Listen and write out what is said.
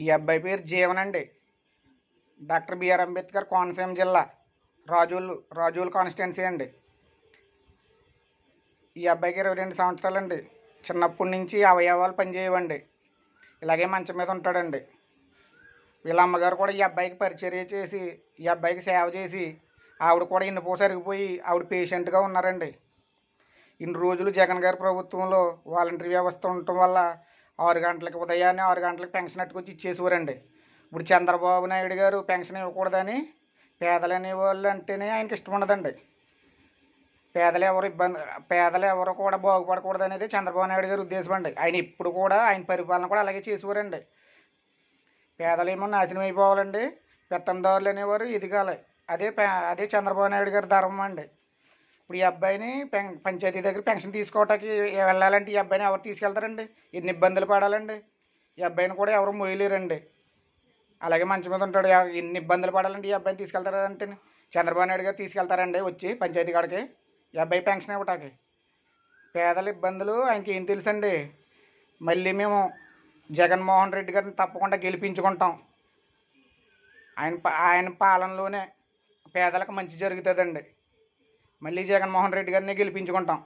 ఈ అబ్బాయి పేరు జీవన్ అండి. డాక్టర్ బిఆర్ అంబేద్కర్ కోనసీమ జిల్లా రాజోలు రాజుల కాన్స్టిట్యున్సీ అండి. ఈ అబ్బాయికి ఇరవై రెండు సంవత్సరాలండి. చిన్నప్పటి నుంచి అవయవాలు పనిచేయవండి. ఇలాగే మంచం మీద ఉంటాడండి. వీళ్ళ అమ్మగారు కూడా ఈ అబ్బాయికి పరిచర్య చేసి ఈ అబ్బాయికి సేవ చేసి ఆవిడ కూడా ఇన్ని సరిగిపోయి ఆవిడ పేషెంట్గా ఉన్నారండి. ఇన్ని రోజులు జగన్ గారి ప్రభుత్వంలో వాలంటరీ వ్యవస్థ ఉండటం వల్ల ఆరు గంటలకు ఉదయాన్నే ఆరు గంటలకు పెన్షన్ అట్టుకొచ్చి ఇచ్చేసేవారండి. ఇప్పుడు చంద్రబాబు నాయుడు గారు పెన్షన్ ఇవ్వకూడదని పేదలు అనేవాళ్ళు అంటేనే ఆయనకి ఇష్టం ఉండదండి. పేదలు ఎవరు ఇబ్బంది పేదలు ఎవరు కూడా బాగుపడకూడదు అనేది చంద్రబాబు నాయుడు గారి ఉద్దేశం అండి. ఆయన ఇప్పుడు కూడా ఆయన పరిపాలన కూడా అలాగే చేసేవారండి. పేదలేమో నాశనం అయిపోవాలండి. పెత్తందారులు అనేవారు ఎదగాలి. అదే పే అదే చంద్రబాబు నాయుడు గారి ధర్మం అండి. ఇప్పుడు ఈ అబ్బాయిని పెన్ పంచాయతీ దగ్గర పెన్షన్ తీసుకోవటానికి వెళ్ళాలంటే ఈ అబ్బాయిని ఎవరు తీసుకెళ్తారండి? ఎన్ని ఇబ్బందులు పడాలండి? ఈ అబ్బాయిని కూడా ఎవరు మోయలేరండి అలాగే మంచి మీద ఉంటాడు. ఎన్ని ఇబ్బందులు పడాలండి ఈ అబ్బాయిని తీసుకెళ్తారంటే? చంద్రబాబు నాయుడు గారు తీసుకెళ్తారండి వచ్చి పంచాయతీ కాడికి. ఈ అబ్బాయి పెన్షన్ ఇవ్వటానికి. పేదల ఇబ్బందులు ఆయనకి ఏం తెలుసండి? మళ్ళీ మేము జగన్మోహన్ రెడ్డి గారిని తప్పకుండా గెలిపించుకుంటాం. ఆయన పా- ఆయన పాలనలోనే పేదలకు మంచి జరుగుతుందండి. మళ్ళీ జగన్మోహన్ రెడ్డి గారిని గెలిపించుకుంటాం.